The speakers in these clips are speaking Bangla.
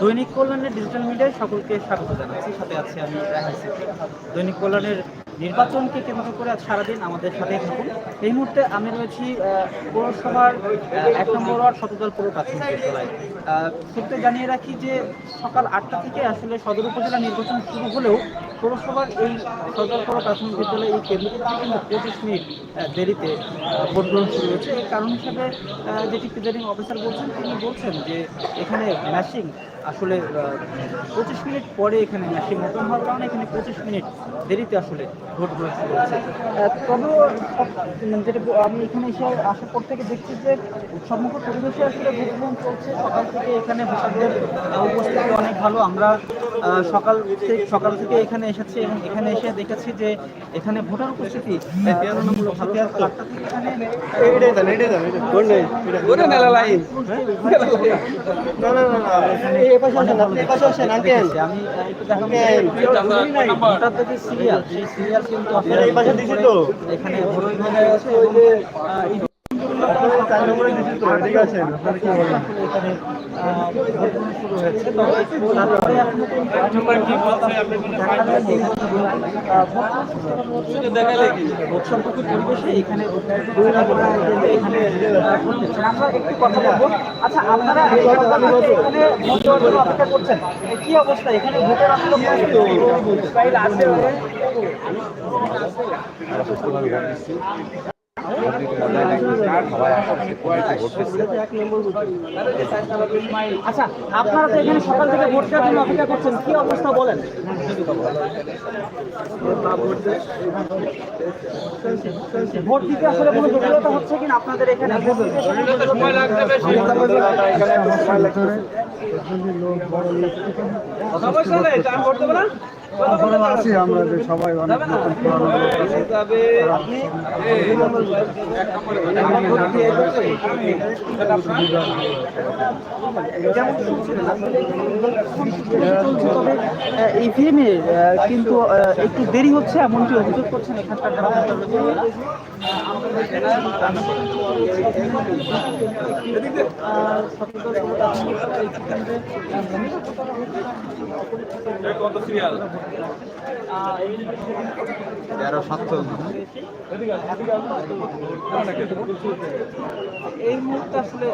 দৈনিক কল্যাণের ডিজিটাল মিডিয়ায় সকলকে স্বাগত জানাচ্ছি। সাথে আছি আমি দৈনিক কল্যাণের নির্বাচনকে কেন্দ্র করে আজ সারাদিন আমাদের সাথে থাকুন। এই মুহূর্তে আমি রয়েছি পৌরসভার এক নম্বর ওয়ার্ড শতদল পুরো প্রাথমিক বিদ্যালয়। শুরুতে জানিয়ে রাখি যে সকাল আটটা থেকে আসলে সদর উপজেলা নির্বাচন শুরু হলেও পৌরসভার এই সদর পৌর প্রাথমিক বিদ্যালয়ে এই কেন্দ্রটি কিন্তু পঁচিশ মিনিট দেরিতে ভোট গ্রহণ শুরু হয়েছে। এই কারণ হিসাবে যেটি প্রিজাইডিং অফিসার বলছেন, তিনি বলছেন যে এখানে ম্যাশিং আসলে পঁচিশ মিনিট পরে এখানে ম্যাশিং ওপেন হওয়ার কারণে এখানে পঁচিশ মিনিট দেরিতে আসলে ভোট গ্রহণ শুরু হয়েছে। মানে যেটা আমি এখানে এসে আসার পর থেকে দেখছি যে উৎসবমুখর পরিবেশে আসলে ভোট গ্রহণ চলছে। সকাল থেকে এখানে ভোটারদের উপস্থিতি অনেক ভালো। আমরা সকাল থেকে সকাল থেকে এখানে এসেছি এবং এখানে এসে দেখেছি যে এখানে ভোটার উপস্থিতি তুলনামূলক এখানে আমি একটু দেখাবো ভোটারদের যে সিরিয়াল সেই সিরিয়াল কিন্তু? এখানে আচ্ছা আপনারা এখানে করছেন কি অবস্থা এখানে আচ্ছা আপনারা তো এখানে সকাল থেকে ভোট দেওয়ার জন্য অপেক্ষা করছেন কি অবস্থা বলেন? ভোট দিতে আসলে কোনো জটিলতা হচ্ছে কিনা আপনাদের এখানে? ভোট দিতে আসলে কোনো সময় লাগবে আছি আমরা যে সবাই অনেক নতুন পুরানো ইভিএম কিন্তু একটু দেরি হচ্ছে এমনটি অভিযোগ করছেন এখানকার সচেতন তেরো এই আসলে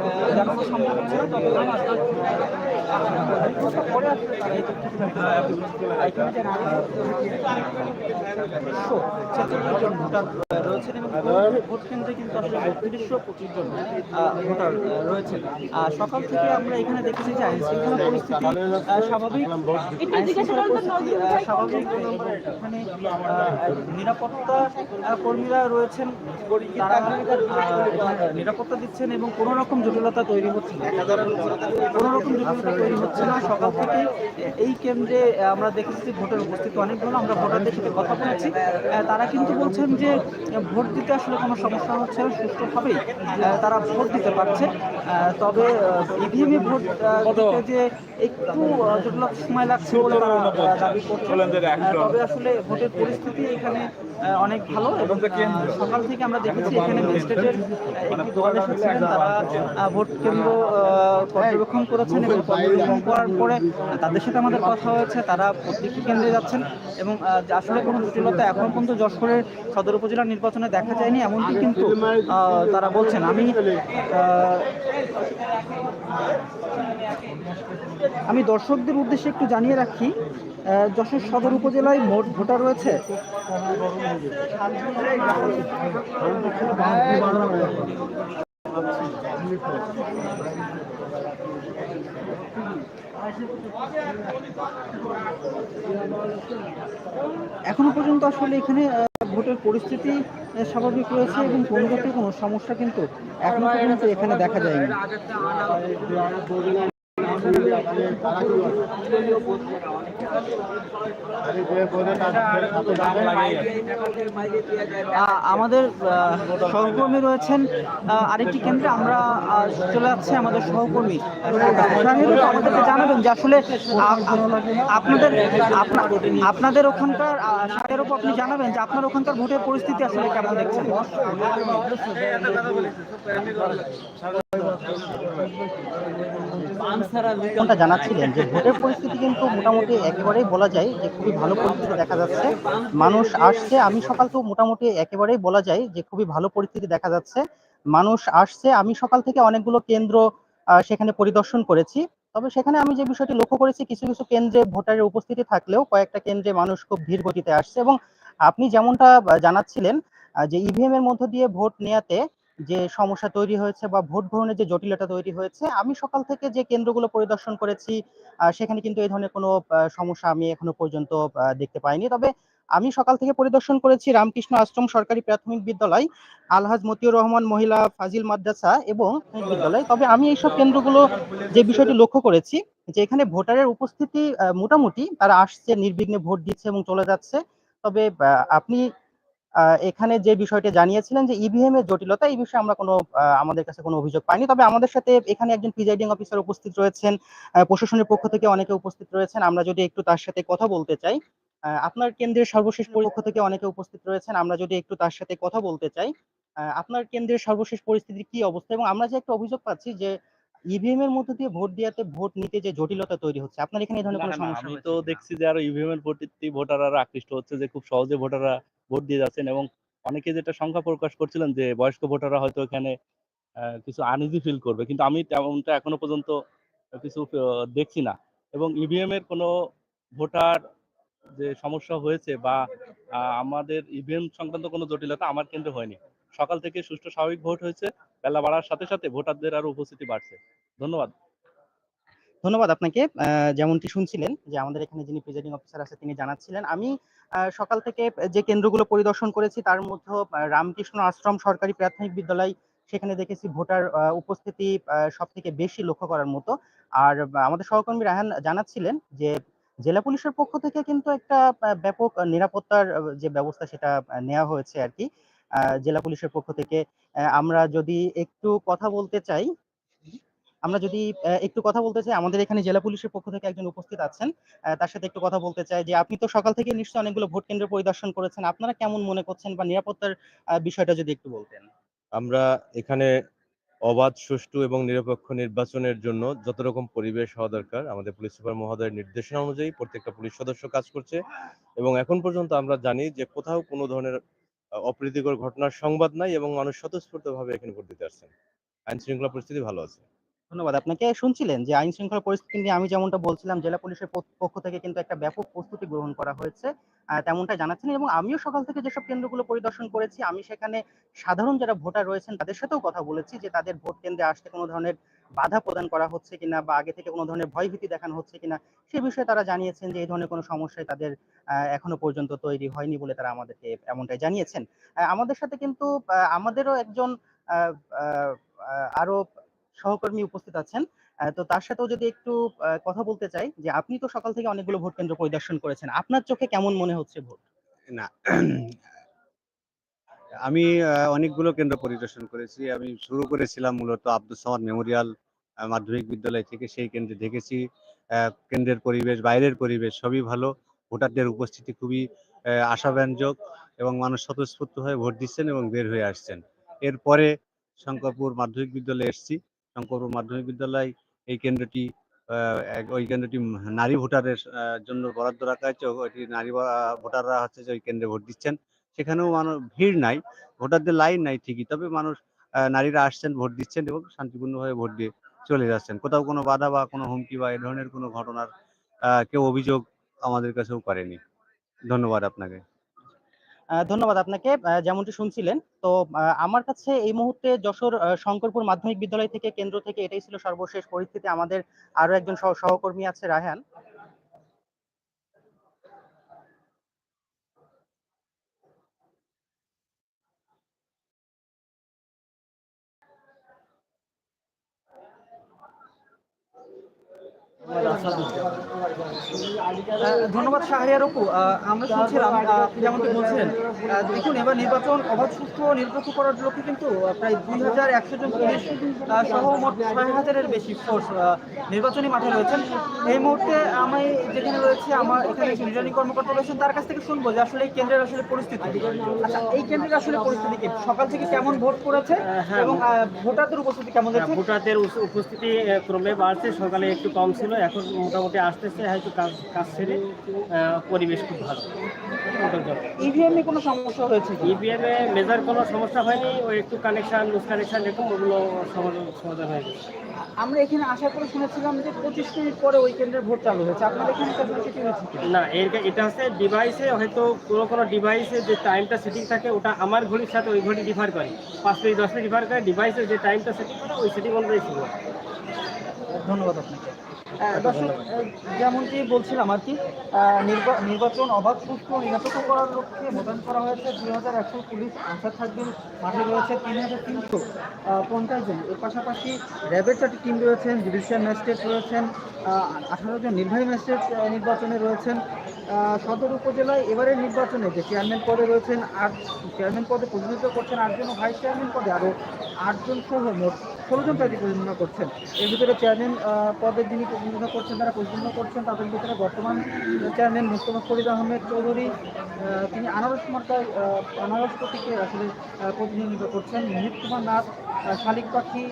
সম্ভব জন ভোটার রয়েছেন এবং ভোট- কেন্দ্রে কিন্তু আসলে বত্রিশশো পঁচিশ জন ভোটার রয়েছেন। সকাল থেকে আমরা এখানে দেখেছি যে আইন শৃঙ্খলা পরিস্থিতি স্বাভাবিক। স্বাভাবিক আহ, নিরাপত্তা কর্মীরা রয়েছেন নিরাপত্তা দিচ্ছেন এবং কোনো রকম জটিলতা তৈরি হচ্ছে না। কোনো রকম জটিলতা তৈরি হচ্ছে না। সকাল থেকে এই কেন্দ্রে আমরা দেখেছি ভোটের উপস্থিতি অনেক ভালো আমরা ভোটারদের সাথে কথা বলেছি। তারা কিন্তু বলছেন যে ভোট দিতে আসলে কোনো সমস্যা হচ্ছে না সুষ্ঠুভাবেই আহ, তারা ভোট দিতে পারছে। তবে ইভিএমে ভোট যে একটু জটিলতা সময় লাগছে বলে তারা দাবি আহ, তবে আসলে ভোটের পরিস্থিতি এখানে অনেক ভালো এবং সকাল থেকে আমরা দেখেছি এখানে ম্যাজিস্ট্রেটের একটি দল এসেছিলেন তারা ভোট কেন্দ্র পর্যবেক্ষণ করেছেন এবং পর্যবেক্ষণ করার পরে তাদের সাথে আমাদের কথা হয়েছে তারা প্রত্যেকটি কেন্দ্রে যাচ্ছেন এবং আসলে কোনো জটিলতা এখন পর্যন্ত যশোরের সদর উপজেলা নির্বাচনে দেখা যায়নি এমনকি কিন্তু তারা বলছেন। আমি আমি দর্শকদের উদ্দেশ্যে একটু জানিয়ে রাখি যশোর সদর উপজেলায় মোট ভোটার রয়েছে। এখনও পর্যন্ত আসলে এখানে ভোটের পরিস্থিতি স্বাভাবিক রয়েছে এবং কোনো জাতীয় কোনো সমস্যা কিন্তু এখনও পর্যন্ত এখানে দেখা যায়নি। আমাদের সহকর্মী রয়েছেন আরেকটি কেন্দ্রে আমরা চলে যাচ্ছি আমাদের সহকর্মী। আমাদেরকে জানাবেন যে আসলে আপনাদের আপনাদের ওখানকার শাহের উপর আপনি জানাবেন যে আপনার ওখানকার ভোটের পরিস্থিতি আসলে কেমন দেখছেন? জানাচ্ছিলেন যে ভোটের পরিস্থিতি কিন্তু মোটামুটি একেবারেই বলা যায় যে খুবই ভালো পরিস্থিতি দেখা যাচ্ছে। মানুষ আসছে, আমি সকাল তো মোটামুটি একেবারেই বলা যায় যে খুবই ভালো পরিস্থিতি দেখা যাচ্ছে। মানুষ আসছে, আমি সকাল থেকে অনেকগুলো কেন্দ্র সেখানে পরিদর্শন করেছি। তবে সেখানে আমি যে বিষয়টি লক্ষ্য করেছি, কিছু কিছু কেন্দ্রে ভোটারের উপস্থিতি থাকলেও কয়েকটা কেন্দ্রে মানুষ খুব ধীর গতিতে আসছে। এবং আপনি যেমনটা জানাচ্ছিলেন যে ইভিএম এর মধ্য দিয়ে ভোট নেয়াতে যে সমস্যা তৈরি হয়েছে বা ভোট গ্রহণের যে জটিলতা তৈরি হয়েছে, আমি সকাল থেকে যে কেন্দ্রগুলো পরিদর্শন করেছি সেখানে কিন্তু এই ধরনের কোনো সমস্যা আমি এখনও পর্যন্ত দেখতে পাইনি। তবে আমি সকাল থেকে পরিদর্শন করেছি রামকৃষ্ণ আশ্রম সরকারি প্রাথমিক বিদ্যালয়, আলহাজ মতিউর রহমান মহিলা ফাজিল মাদ্রাসা এবং বিদ্যালয়। তবে আমি এইসব কেন্দ্রগুলো যে বিষয়টি লক্ষ্য করেছি, যে এখানে ভোটারের উপস্থিতি মোটামুটি তারা আসছে, নির্বিঘ্নে ভোট দিচ্ছে এবং চলে যাচ্ছে। তবে আপনি এখানে যে বিষয়টি জানিয়েছিলেন যে ইভিএম এর জটিলতা এই বিষয়ে আমরা কোনো আমাদের কাছে কোনো অভিযোগ পাইনি। তবে আমাদের সাথে এখানে একজন প্রিজাইডিং অফিসার উপস্থিত রয়েছেন প্রশাসনের পক্ষ থেকে অনেকে উপস্থিত রয়েছেন। আমরা যদি একটু তার সাথে কথা বলতে চাই আপনার কেন্দ্রের সর্বশেষ পক্ষ থেকে অনেকে উপস্থিত রয়েছেন আমরা যদি একটু তার সাথে কথা বলতে চাই আপনার কেন্দ্রের সর্বশেষ পরিস্থিতির কি অবস্থা? এবং আমরা যে একটা অভিযোগ পাচ্ছি যে ইভিএম এর মধ্যে দিয়ে ভোট দেওয়াতে ভোট নিতে যে জটিলতা তৈরি হচ্ছে আপনার এখানে এই ধরনের কোনো সমস্যা আমি তো দেখছি যে আরও ইভিএম এর প্রতি ভোটাররা আকৃষ্ট হচ্ছে যে খুব সহজে ভোটাররা ভোট দিয়ে যাচ্ছেন এবং অনেকে যেটা সংখ্যা প্রকাশ করছিলেন যে বয়স্ক ভোটাররা হয়তো এখানে কিছু আনইজি ফিল করবে। কিন্তু আমি তেমনটা এখনও পর্যন্ত কিছু দেখছি না। এবং ইভিএম এর কোনো ভোটার যে সমস্যা হয়েছে বা আমাদের ইভিএম সংক্রান্ত কোনো জটিলতা আমার কেন্দ্রে হয়নি। সকাল থেকে সুষ্ঠু স্বাভাবিক ভোট হয়েছে, বেলা বাড়ার সাথে সাথে ভোটারদের আরও উপস্থিতি বাড়ছে। ধন্যবাদ। ধন্যবাদ আপনাকে। যেমনটি শুনছিলেন যে আমাদের এখানে যিনি প্রিজাইডিং অফিসার আছে, তিনি জানাচ্ছিলেন, আমি সকাল থেকে যে কেন্দ্রগুলো পরিদর্শন করেছি, তার মধ্যে রামকৃষ্ণ আশ্রম সরকারি প্রাথমিক বিদ্যালয়, সেখানে দেখেছি ভোটার উপস্থিতি সব থেকে বেশি লক্ষ্য করার মতো। আর আমাদের সহকর্মী রাহান জানাচ্ছিলেন যে, জেলা পুলিশের পক্ষ থেকে কিন্তু একটা ব্যাপক নিরাপত্তার যে ব্যবস্থা সেটা নেওয়া হয়েছে আর কি। জেলা পুলিশের পক্ষ থেকে আমরা যদি একটু কথা বলতে চাই আমরা যদি একটু কথা বলতে চাই, আমাদের এখানে জেলা পুলিশের পক্ষ থেকে একজন উপস্থিত আছেন তার সাথে একটু কথা বলতে চাই যে আপনি তো সকাল থেকে নিশ্চয়ই অনেকগুলো ভোট কেন্দ্র পরিদর্শন করেছেন, আপনারা কেমন মনে করছেন বা নিরাপত্তার বিষয়টা যদি একটু বলতেন? আমরা এখানে অবাধ, সুষ্ঠু এবং নিরপেক্ষ নির্বাচনের জন্য যত রকম পরিবেশ হওয়া দরকার, আমাদের পুলিশ সুপার মহোদয়ের নির্দেশনা অনুযায়ী প্রত্যেকটা পুলিশ সদস্য কাজ করছে এবং এখন পর্যন্ত আমরা জানি যে কোথাও কোনো ধরনের অপ্রীতিকর ঘটনার সংবাদ নাই এবং মানুষ স্বতঃস্ফূর্তভাবে এখানে ভোট দিতে আসছেন। আইন শৃঙ্খলা পরিস্থিতি ভালো আছে। ধন্যবাদ। আপনাকে শুনছিলেন যে আইন শৃঙ্খলা পরিস্থিতি নিয়ে আমি যেমনটা বলছিলাম, জেলা পুলিশের পক্ষ- থেকে কিন্তু একটা ব্যাপক প্রস্তুতি গ্রহণ করা হয়েছে তেমনটা জানাচ্ছিলেন এবং আমিও সকাল থেকে যেসব কেন্দ্রগুলো পরিদর্শন করেছি, আমি সেখানে সাধারণ যারা ভোটার রয়েছেন তাদের সাথেও কথা বলেছি যে তাদের ভোট কেন্দ্রে আসতে কোনো ধরনের বাধা প্রদান করা হচ্ছে কিনা বা আগে থেকে কোনো ধরনের ভয়ভীতি দেখানো হচ্ছে কিনা, সে বিষয়ে তারা জানিয়েছেন যে এই ধরনের কোনো সমস্যায় তাদের এখনও পর্যন্ত তৈরি হয়নি বলে তারা আমাদেরকে এমনটাই জানিয়েছেন। আমাদের সাথে কিন্তু আমাদেরও একজন আরও সহকর্মী উপস্থিত আছেন। তো তার সাথেও যদি একটু কথা বলতে চাই যে আপনি তো সকাল থেকে অনেকগুলো ভোট কেন্দ্র পরিদর্শন করেছেন। আপনার চোখে কেমন মনে হচ্ছে ভোট? না, আমি অনেকগুলো কেন্দ্র পরিদর্শন করেছি। আমি শুরু করেছিলাম মূলত আব্দুল সামাদ মেমোরিয়াল মাধ্যমিক বিদ্যালয় থেকে সেই কেন্দ্রে দেখেছি। কেন্দ্রের পরিবেশ, বাইরের পরিবেশ সবই ভালো। ভোটারদের উপস্থিতি খুবই আশাব্যঞ্জক এবং মানুষ স্বতঃস্ফূর্ত হয়ে ভোট দিচ্ছেন এবং বের হয়ে আসছেন। এরপরে শঙ্করপুর মাধ্যমিক বিদ্যালয়ে এসেছি। শঙ্করপুর মাধ্যমিক বিদ্যালয়, এই কেন্দ্রটি ওই কেন্দ্রটি নারী ভোটারের জন্য বরাদ্দ রাখা হয়েছে। ওইটি নারী ভোটাররা হচ্ছে যে ওই কেন্দ্রে ভোট দিচ্ছেন। সেখানেও মানুষ, ভিড় নাই, ভোটারদের লাইন নাই ঠিকই, তবে মানুষ নারীরা আসছেন, ভোট দিচ্ছেন এবং শান্তিপূর্ণভাবে ভোট দিয়ে চলে যাচ্ছেন। কোথাও কোনো বাধা বা কোনো হুমকি বা এ ধরনের কোনো ঘটনার কেউ অভিযোগ আমাদের কাছেও করেনি। ধন্যবাদ আপনাকে। ধন্যবাদ আপনাকে যেমনটি শুনছিলেন। তো আমার কাছে এই মুহূর্তে যশোর শঙ্করপুর মাধ্যমিক বিদ্যালয় থেকে কেন্দ্র থেকে এটাই ছিল সর্বশেষ পরিস্থিতি। আমাদের আরও একজন সহকর্মী আছে, রায়হান। ধন্যবাদ শাহরিয়ার অপু আমরা শুনছিলাম আপনি যেমনটি বলছিলেন দেখুন এবার নির্বাচন অবাধ ও নিরপেক্ষ করার লক্ষ্যে কিন্তু প্রায় দুই হাজার একশো জন পুলিশ সহ মোট ছয় হাজারের বেশি ফোর্স নির্বাচনী মাঠে রয়েছেন। এই মুহূর্তে আমি যেখানে রয়েছে আমার এখানে রিটার্নিং কর্মকর্তা রয়েছেন তার কাছ থেকে শুনব যে আসলে এই কেন্দ্রের আসলে পরিস্থিতি। আচ্ছা এই কেন্দ্রের আসলে পরিস্থিতি কি? সকাল থেকে কেমন ভোট পড়েছে এবং আহ, ভোটারদের উপস্থিতি কেমন দেখছে ভোটারদের উপস্থিতি ক্রমে বাড়ছে সকালে একটু কম ছিল এখন মোটামুটি আসতেছে হয়তো কাজ কাজ সেরে পরিবেশ খুব ভালো। ইভিএম এ কোনো সমস্যা হয়েছে কি? ইভিএম এ মেজার কোনো সমস্যা হয়নি ওই একটু কানেকশন লুজ কানেকশন এরকম ওগুলো সমাধান হয়ে গেছে। আমরা এখানে আসার পরে শুনেছিলাম যে পঁচিশ মিনিট পরে ওই কেন্দ্রের ভোট চালু হয়েছে। আপনাদের এখানে সেটি হয়েছে? না এর এটা হচ্ছে ডিভাইসে হয়তো কোনো কোনো ডিভাইসে যে টাইমটা সেটিং থাকে ওটা আমার ঘড়ির সাথে ওই ঘড়ি ডিফার করে। পাঁচ মিনিট দশ মিনিট ডিফার করে ডিভাইসের যে টাইমটা সেটিং করে ওই সেটিং অনুযায়ী শুরু হয়। ধন্যবাদ আপনাকে। দর্শক যেমনটি বলছিলাম আর কি নির্বা- নির্বাচন অবাধ, সুষ্ঠু, নিরাপত্ত করার লক্ষ্যে মোতায়েন করা হয়েছে। দুই হাজার একশো পুলিশ আনসার থাকবেন। মাঠে রয়েছে তিন হাজার তিনশো পঞ্চাশ জন। এর পাশাপাশি র্যাবের চারটি টিম রয়েছেন, জুডিশিয়াল ম্যাজিস্ট্রেট রয়েছেন আঠারো জন নির্বাহী ম্যাজিস্ট্রেট নির্বাচনে রয়েছেন। সদর উপজেলায় এবারের নির্বাচনে যে চেয়ারম্যান পদে রয়েছেন আট চেয়ারম্যান পদে প্রতিনিধিত্ব করছেন আটজন ভাইস চেয়ারম্যান পদে আরও আটজন সহ মোট ষোলো জন প্রার্থী প্রতিদ্বন্দ্বিতা করছেন। এর ভিতরে চেয়ারম্যান পদে যিনি প্রতিদ্বন্দ্বিতা করছেন, তারা প্রতিদ্বন্দ্বিতা করছেন, তাদের ভিতরে বর্তমান চেয়ারম্যান মুস্তফা ফরিদ আহমেদ চৌধুরী তিনি আনারস মার্কায় আনারস প্রতীকে আসলে প্রতিনিধিত্ব করছেন। মোহিত কুমার নাথ শালিক পাখি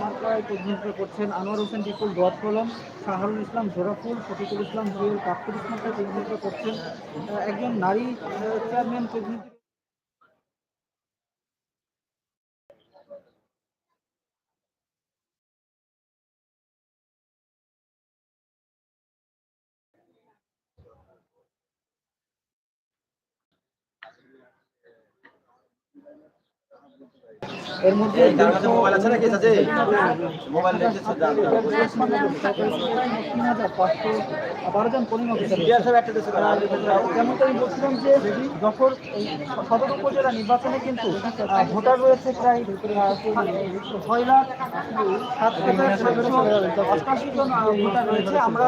মার্কায় প্রতিনিধিত্ব করছেন। আনোয়ার হোসেন বিপুল দোয়াত কলম, শাহরুল ইসলাম জোরাফুল শফিকুল ইসলাম, জুয়েল কাপ্তুল ইসলামকে প্রতিনিধিত্ব করছেন। একজন নারী চেয়ারম্যান প্রতিনিধি এর মধ্যে মোবাইল আছে মোবাইল বারো জন পোলিং অফিসার যেমন আমি বলছিলাম যে যখন সদর উপজেলা নির্বাচনে কিন্তু ভোটার রয়েছে প্রায় আহ, ছয় লাখ সাত অষ্টাশি জন ভোটার রয়েছে। আমরা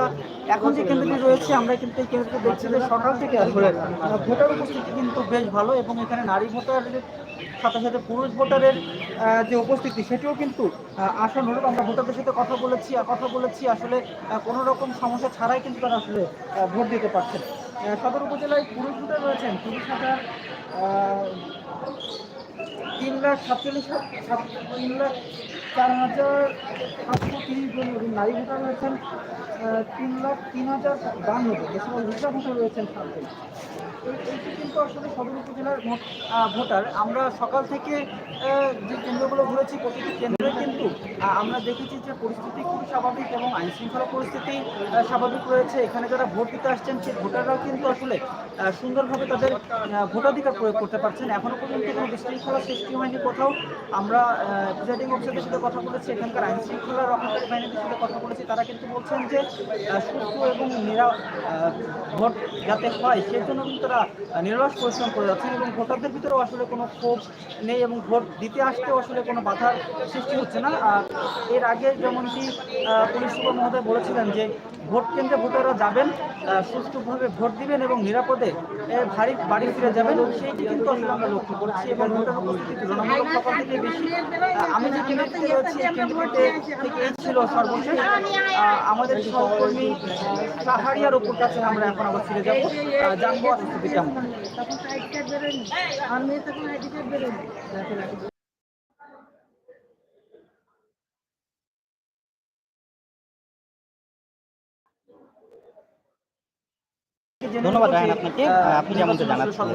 এখন যে কেন্দ্রটি রয়েছে আমরা কিন্তু এই কেন্দ্রটি দেখছি যে সকাল থেকে ভোটার উপস্থিতি কিন্তু বেশ ভালো এবং এখানে নারী ভোটারের সাথে সাথে পুরুষ ভোটারের যে উপস্থিতি, সেটিও কিন্তু আশানুরূপ আমরা ভোটারদের সাথে কথা বলেছি আর কথা বলেছি, আসলে কোনো রকম সমস্যা ছাড়াই কিন্তু তারা আসলে ভোট দিতে পারছেন। সদর উপজেলায় পুরুষ ভোটার রয়েছেন তিরিশ হাজার তিন লাখ সাতচল্লিশ তিন লাখ চার হাজার সাতশো তিরিশ জন এবং নারী ভোটার রয়েছেন তিন লাখ তিন হাজার বান্ন জন। এছাড়াও ভোটার রয়েছেন কিন্তু আসলে সদর উপজেলার ভোটার, আমরা সকাল থেকে যে কেন্দ্রগুলো ঘুরেছি, প্রতিটি কেন্দ্রে কিন্তু আমরা দেখেছি যে পরিস্থিতি খুবই স্বাভাবিক এবং আইন শৃঙ্খলা পরিস্থিতি স্বাভাবিক রয়েছে। এখানে যারা ভোট দিতে আসছেন, সেই ভোটাররাও কিন্তু আসলে সুন্দরভাবে তাদের ভোটাধিকার প্রয়োগ করতে পারছেন। এখনও পর্যন্ত কোনো বিশৃঙ্খলা সৃষ্টি হয়নি কোথাও। আমরা প্রিজাইডিং অফিসারদের সাথে কথা বলেছি, এখানকার আইন শৃঙ্খলা রক্ষাকারী বাহিনীদের সাথে কথা বলেছি। তারা কিন্তু বলছেন যে সুস্থ এবং নিরা ভোট যাতে হয়, সেই জন্য কিন্তু তারা নিরস পরিশ্রম করে যাচ্ছেন এবং ভোটারদের ভিতরেও আসলে কোনো ক্ষোভ নেই এবং ভোট দিতে আসতেও আসলে কোনো বাধার সৃষ্টি হচ্ছে না। আর এর আগে যেমনটি পুলিশ সুপার মহোদয় বলেছিলেন যে ভোট কেন্দ্রে ভোটাররা যাবেন সুষ্ঠুভাবে ভোট দিবেন এবং নিরাপদে ভারী বাড়ি ফিরে যাবেন। সেইটি কিন্তু আসলে আমরা লক্ষ্য করছি এবং ভোটার উপস্থিতি তুলনামূলক সকাল থেকে বেশি আমি যে কেন্দ্রটিতে রয়েছি কেন্দ্রটিতে থেকে এই সর্বশেষ। আমাদের সহকর্মী সাহারিয়ার উপর কাছে আমরা এখন আবার ফিরে যাব। জানব পরিস্থিতি কেমন। ধন্যবাদ রায়হান আপনাকে। আপনি যেমনটা জানাচ্ছেন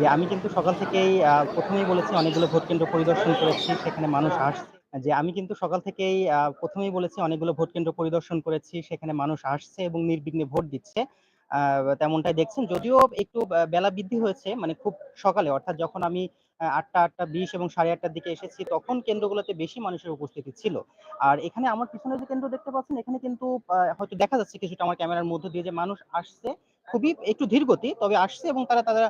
যে আমি কিন্তু সকাল থেকেই প্রথমেই বলেছি অনেকগুলো ভোট কেন্দ্র পরিদর্শন করেছি সেখানে মানুষ আসছে যে আমি কিন্তু সকাল থেকেই প্রথমেই বলেছি অনেকগুলো ভোট কেন্দ্র পরিদর্শন করেছি সেখানে মানুষ আসছে এবং নির্বিঘ্নে ভোট দিচ্ছে। তেমনটাই দেখছেন যদিও একটু বেলা বৃদ্ধি হয়েছে মানে খুব সকালে অর্থাৎ যখন আমি আটটা আটটা বিশ এবং সাড়ে আটটার দিকে এসেছি তখন কেন্দ্রগুলোতে বেশি মানুষের উপস্থিতি ছিল। আর এখানে আমার পিছনে যে কেন্দ্র দেখতে পাচ্ছেন এখানে কিন্তু হয়তো দেখা যাচ্ছে কিছুটা আমার ক্যামেরার মধ্য দিয়ে যে মানুষ আসছে। খুবই একটু ধীর গতি, তবে আসছে এবং তারা তারা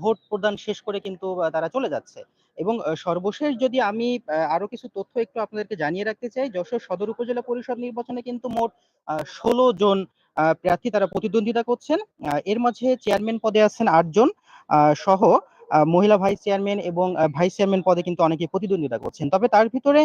ভোট প্রদান শেষ করে কিন্তু তারা চলে যাচ্ছে। এবং সর্বশেষ যদি আমি আরও কিছু তথ্য একটু আপনাদেরকে জানিয়ে রাখতে চাই, যশোর সদর উপজেলা পরিষদ নির্বাচনে কিন্তু মোট ষোলো জন প্রার্থী তারা প্রতিদ্বন্দ্বিতা করছেন। এর মাঝে চেয়ারম্যান পদে আছেন আটজন সহ মহিলা ভাইস চেয়ারম্যান এবং ভাইস চেয়ারম্যান পদে কিন্তু অনেকে প্রতিদ্বন্দ্বিতা করছেন। তবে তার ভিতরে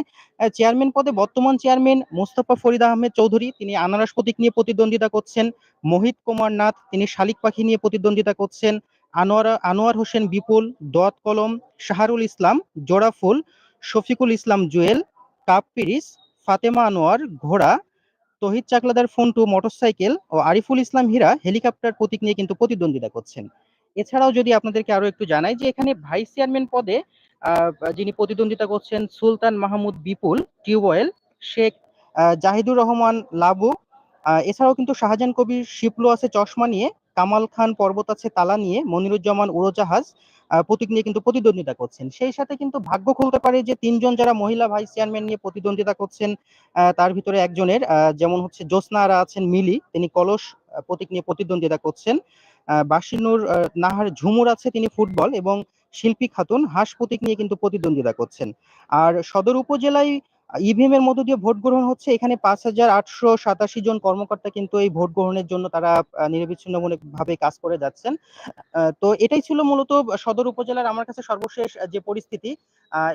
চেয়ারম্যান পদে বর্তমান চেয়ারম্যান মোস্তফা ফরিদ আহমেদ চৌধুরী, তিনি আনারস প্রতীক নিয়ে প্রতিদ্বন্দ্বিতা করছেন। মোহিত কুমার নাথ, তিনি শালিক পাখি নিয়ে প্রতিদ্বন্দ্বিতা করছেন। আনোয়ার আনোয়ার হোসেন বিপুল দত কলম, শাহরুল ইসলাম জোড়াফুল শফিকুল ইসলাম জুয়েল, কাপ পিরিস, ফাতেমা আনোয়ার, ঘোড়া, তহিদ চাকলাদার ফোন টু মোটরসাইকেল ও আরিফুল ইসলাম হীরা হেলিকপ্টার প্রতীক নিয়ে কিন্তু প্রতিদ্বন্দ্বিতা করছেন। এছাড়াও যদি আপনাদেরকে আরও একটু জানাই যে এখানে ভাইস চেয়ারম্যান পদে যিনি প্রতিদ্বন্দ্বিতা করছেন সুলতান মাহমুদ বিপুল, টিউবওয়েল, শেখ জাহিদুর রহমান লাবু এছাড়াও কিন্তু শাহজাহান কবির শিপলু আছে চশমা নিয়ে, কামাল খান পর্বত আছে তালা নিয়ে, মনিরুজ্জামান উড়োজাহাজ প্রতীক নিয়ে কিন্তু প্রতিদ্বন্দ্বিতা করছেন। সেই সাথে কিন্তু ভাগ্য খুলতে পারে যে তিনজন যারা মহিলা ভাইস চেয়ারম্যান নিয়ে প্রতিদ্বন্দ্বিতা করছেন তার ভিতরে একজনের যেমন হচ্ছে জ্যোৎস্না আরা আছেন মিলি, তিনি কলস প্রতীক নিয়ে প্রতিদ্বন্দ্বিতা করছেন। বাসিনুর নাহার ঝুমুর আছে তিনি ফুটবল এবং শিল্পী খাতুন হাঁস প্রতীক নিয়ে কিন্তু প্রতিদ্বন্দ্বিতা করছেন। আর সদর উপজেলায় ইভিএম এর মধ্য দিয়ে ভোট গ্রহণ হচ্ছে এখানে পাঁচ হাজার আটশো সাতাশি জন কর্মকর্তা কিন্তু এই ভোট গ্রহণের জন্য তারা আহ, নিরবিচ্ছিন্নমূলক ভাবে কাজ করে যাচ্ছেন। তো এটাই ছিল মূলত সদর উপজেলার আমার কাছে সর্বশেষ যে পরিস্থিতি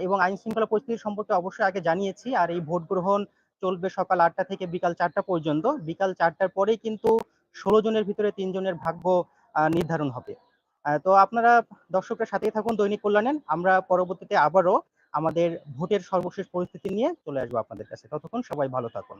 এবং আইন শৃঙ্খলা পরিস্থিতি সম্পর্কে অবশ্যই আগে জানিয়েছি। আর এই ভোট গ্রহণ চলবে সকাল আটটা থেকে বিকাল চারটা পর্যন্ত। বিকাল চারটার পরেই কিন্তু ষোলো জনের ভিতরে তিনজনের ভাগ্য নির্ধারণ হবে। তো আপনারা দর্শকরা সাথেই থাকুন দৈনিক কল্যাণের। আমরা পরবর্তীতে আবারও আমাদের ভোটের সর্বশেষ পরিস্থিতি নিয়ে চলে আসব আপনাদের কাছে। ততক্ষণ সবাই ভালো থাকুন।